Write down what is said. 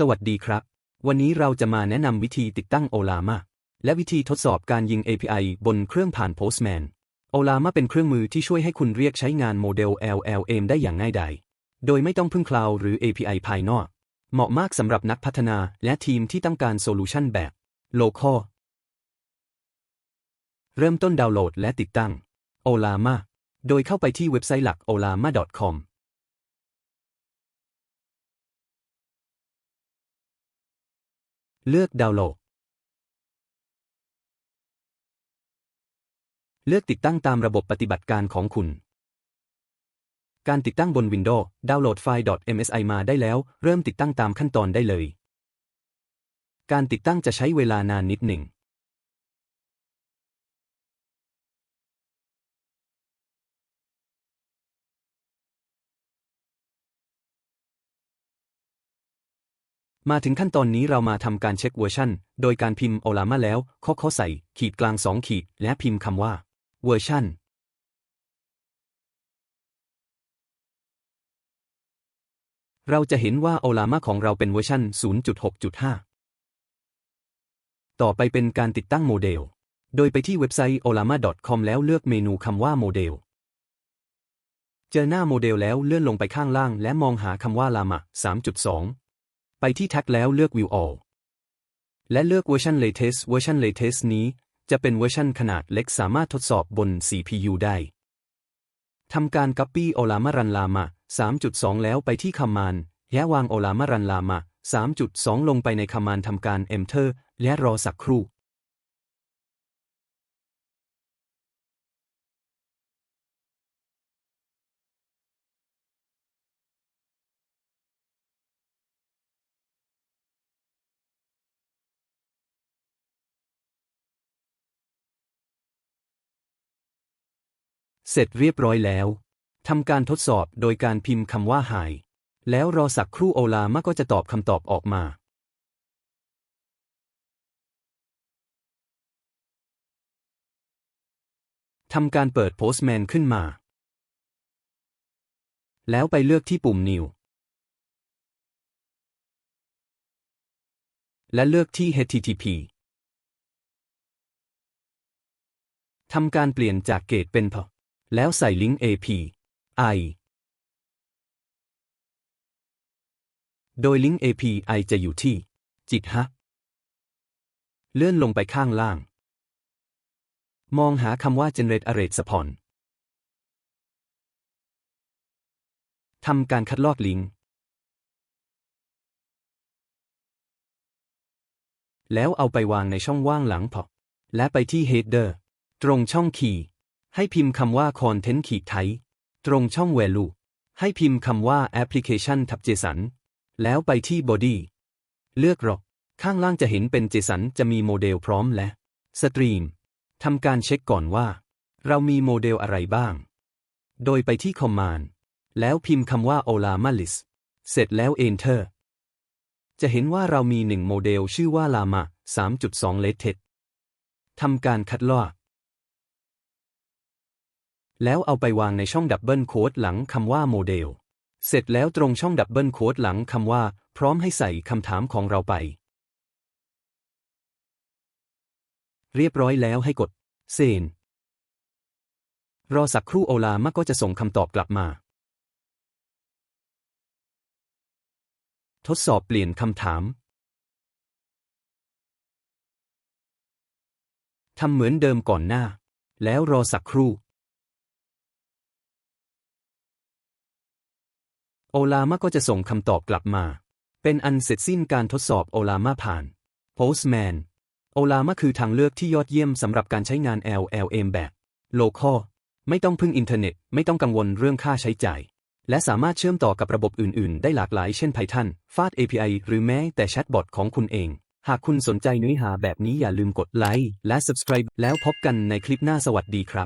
สวัสดีครับ วันนี้เราจะมาแนะนำวิธีติดตั้ง Olama และวิธีทดสอบการยิง API บนเครื่องผ่าน Postman Olama เป็นเครื่องมือที่ช่วยให้คุณเรียกใช้งานโมเดล LLM ได้อย่างง่ายดาย โดยไม่ต้องพึ่งคลาวหรือ API ภายนอก เหมาะมากสำหรับนักพัฒนาและทีมที่ต้องการโซลูชันแบบ Local เริ่มต้นดาวน์โหลดและติดตั้ง Olama โดยเข้าไปที่เว็บไซต์หลัก olama.com เลือกดาวน์โหลด เลือกติดตั้งตามระบบปฏิบัติการของคุณ การติดตั้งบน Windows ดาวน์โหลดไฟล์ .msi มาได้แล้ว เริ่มติดตั้งตามขั้นตอนได้เลย การติดตั้งจะใช้เวลานานนิดหนึ่ง มาถึงขั้นตอนนี้เรามาทำการเช็คเวอร์ชันโดยการพิมพ์โอลามาแล้วข้อข้อใส่ ขีดกลางสองขีด และพิมพ์คำว่า เวอร์ชันเราจะเห็นว่าโอลามาของเราเป็นเวอร์ชัน0.6.5 ต่อไปเป็นการติดตั้งโมเดล โดยไปที่เว็บไซต์ olama.com แล้วเลือกเมนูคำว่าโมเดล เจอหน้าโมเดลแล้วเลื่อนลงไปข้างล่าง และมองหาคำว่า Lama 3.2 ที่แท็กแล้วเลือก View All และเลือกเวอร์ชัน Latest เวอร์ชัน Latest นี้จะเป็นเวอร์ชันขนาดเล็กสามารถทดสอบบน CPU ได้ทำการ Copy Olama r a n Lama 3.2 แล้วไปที่ Command แยะวาง Olama r a n Lama 3.2 ลงไปใน Command ทำการ Enter และรอสักครู่ เสร็จเรียบร้อยแล้ว ทำการทดสอบโดยการพิมพ์คำว่า Hi แล้วรอสักครู่โอลามาก็จะตอบคำตอบออกมา ทำการเปิด Postman ขึ้นมา แล้วไปเลือกที่ปุ่ม New และเลือกที่ HTTP ทำการเปลี่ยนจากเกตเป็นพอ แล้วใส่ลิงก์ API โดยลิงก์ API จะอยู่ที่ จิตฮะ เลื่อนลงไปข้างล่าง มองหาคำว่า generate array spawn ทำการคัดลอกลิงก์ แล้วเอาไปวางในช่องว่างหลังพอและไปที่ header ตรงช่องคีย์ ให้พิมพ์คำว่า content ขีดไทยตรงช่อง value ให้พิมพ์คำว่า application ทับ json แล้วไปที่ body เลือกรอกข้างล่างจะเห็นเป็น json จะมีโมเดลพร้อมและ stream ทำการเช็คก่อนว่า เรามีโมเดลอะไรบ้าง โดยไปที่ command แล้วพิมพ์คำว่า olama list เสร็จแล้ว enter จะเห็นว่าเรามีหนึ่งโมเดลชื่อว่า lama 3.2 latest ทำการคัดลอก แล้วเอาไปวางในช่องดับเบิลโค้ดหลังคำว่าโมเดล เสร็จแล้วตรงช่องดับเบิลโค้ดหลังคำว่า พร้อมให้ใส่คำถามของเราไป เรียบร้อยแล้วให้กดเซนรอสักครู่โอลามาก็จะส่งคำตอบกลับมา ทดสอบเปลี่ยนคำถามทำเหมือนเดิมก่อนหน้า แล้วรอสักครู่ โอลามาก็จะส่งคำตอบกลับมา เป็นอันเสร็จสิ้นการทดสอบโอลามาผ่าน Postman โอลามาคือทางเลือกที่ยอดเยี่ยมสำหรับการใช้งาน LLM แบบ Local ไม่ต้องพึ่งอินเทอร์เน็ต ไม่ต้องกังวลเรื่องค่าใช้จ่าย และสามารถเชื่อมต่อกับระบบอื่น ๆ ได้หลากหลายเช่น Python ฟาด API หรือแม้แต่แชทบอทของคุณเอง หากคุณสนใจเนื้อหาแบบนี้อย่าลืมกดไลค์และ subscribe แล้วพบกันในคลิปหน้าสวัสดีครับ